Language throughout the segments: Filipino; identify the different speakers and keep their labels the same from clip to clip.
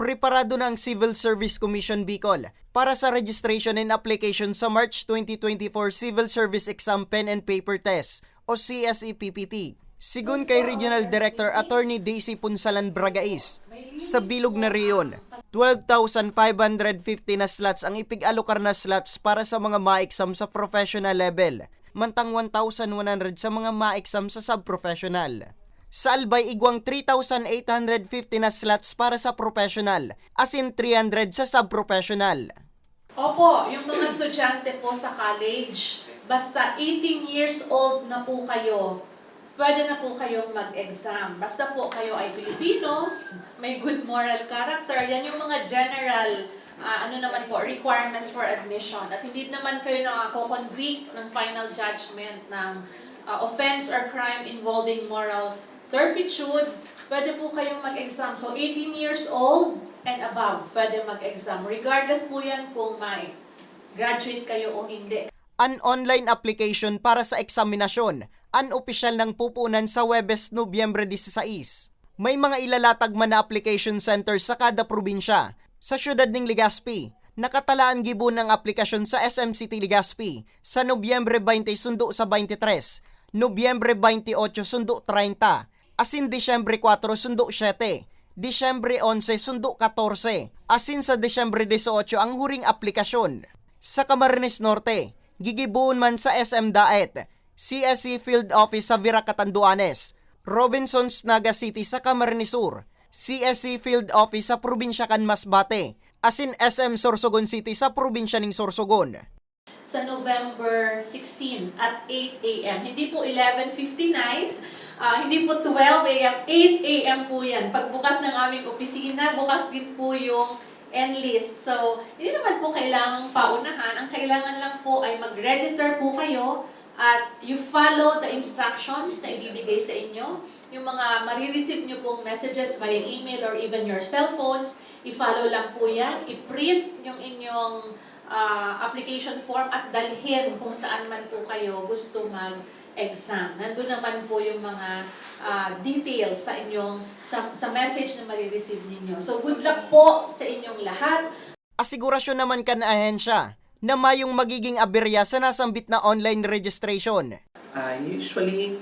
Speaker 1: Preparado na ang Civil Service Commission Bicol para sa registration and application sa March 2024 Civil Service Exam Pen and Paper Test o CSE-PPT. Sigun kay Regional Director Attorney Daisy Punsalan Bragais, sa bilog na riyon, 12,550 na slots ang ipig-alokar na slots para sa mga ma-exam sa professional level, mantang 1,100 sa mga ma-exam sa sub-professional. Sa Albay, igwang 3,850 na slots para sa professional, as in 300 sa sub-professional.
Speaker 2: Opo, yung mga estudyante po sa college, basta 18 years old na po kayo, pwede na po kayong mag-exam. Basta po kayo ay Pilipino, may good moral character, yan yung mga general ah, ano naman po, requirements for admission. At hindi naman kayo nakako-convict ng final judgment ng ah, offense or crime involving moral turpitude, pwede po kayong mag-exam. So, 18 years old and above, pwede mag-exam. Regardless po yan kung may graduate kayo o hindi.
Speaker 1: An online application para sa eksaminasyon, unopisyal ng pupunan sa Webes, Nobyembre 16. May mga ilalatag man na application center sa kada probinsya. Sa syudad ng Legazpi, nakatalaan gibon ng aplikasyon sa SM City Legazpi sa Nobyembre 20 sundo sa 23, Nobyembre 28 sundo 30, asin Disyembre 4 sundo 7, Disyembre 11 sundo 14, asin sa Disyembre 18 ang huring aplikasyon. Sa Camarines Norte, gigibuon man sa SM Daet, CSE Field Office sa Vira Catanduanes, Robinsons Naga City sa Camarines Sur, CSE Field Office sa Probinsya Canmasbate, asin SM Sorsogon City sa Probinsya ng Sorsogon.
Speaker 2: Sa November 16 at 8 a.m. Hindi po 11.59, ah, hindi po 12 a.m., 8 a.m. po yan. Pagbukas ng aming opisina, bukas din po yung enlist. So, hindi naman po kailangang paunahan. Ang kailangan lang po ay mag-register po kayo at you follow the instructions na ibibigay sa inyo. Yung mga marireceive nyo pong messages via email or even your cellphones, i-follow lang po yan. I-print yung inyong ah, application form at dalhin kung saan man po kayo gusto mag-exam. Nandun naman po yung mga ah, details sa inyong sa, sa message na marireceive ninyo. So good luck po sa inyong lahat.
Speaker 1: Asigurasyon naman kan ahensya na mayong magiging aberya sa nasambit na online registration.
Speaker 3: Ah, usually,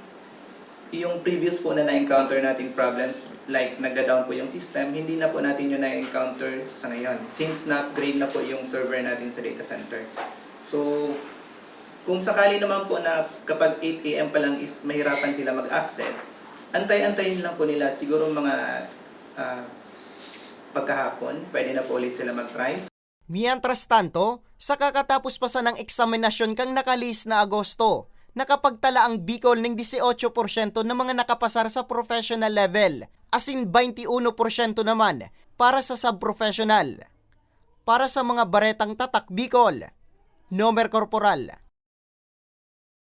Speaker 3: yung previous po na na-encounter nating problems, like nagda-down po yung system, hindi na po natin yung na-encounter sa ngayon. Since na-upgrade na po yung server natin sa data center. So, kung sakali naman po na kapag 8 a.m. pa lang is mahirapan sila mag-access, antay-antayin lang po nila siguro mga ah, pagkahapon, pwede na po ulit sila mag-try.
Speaker 1: Mientras tanto, sa kakatapos pa sa ng eksaminasyon kang nakalis na Agosto, nakapagtala ang Bicol ng 18% ng mga nakapasar sa professional level, asin 21% naman para sa sub-professional. Para sa mga baretang tatak Bicol, Nomer Corporal,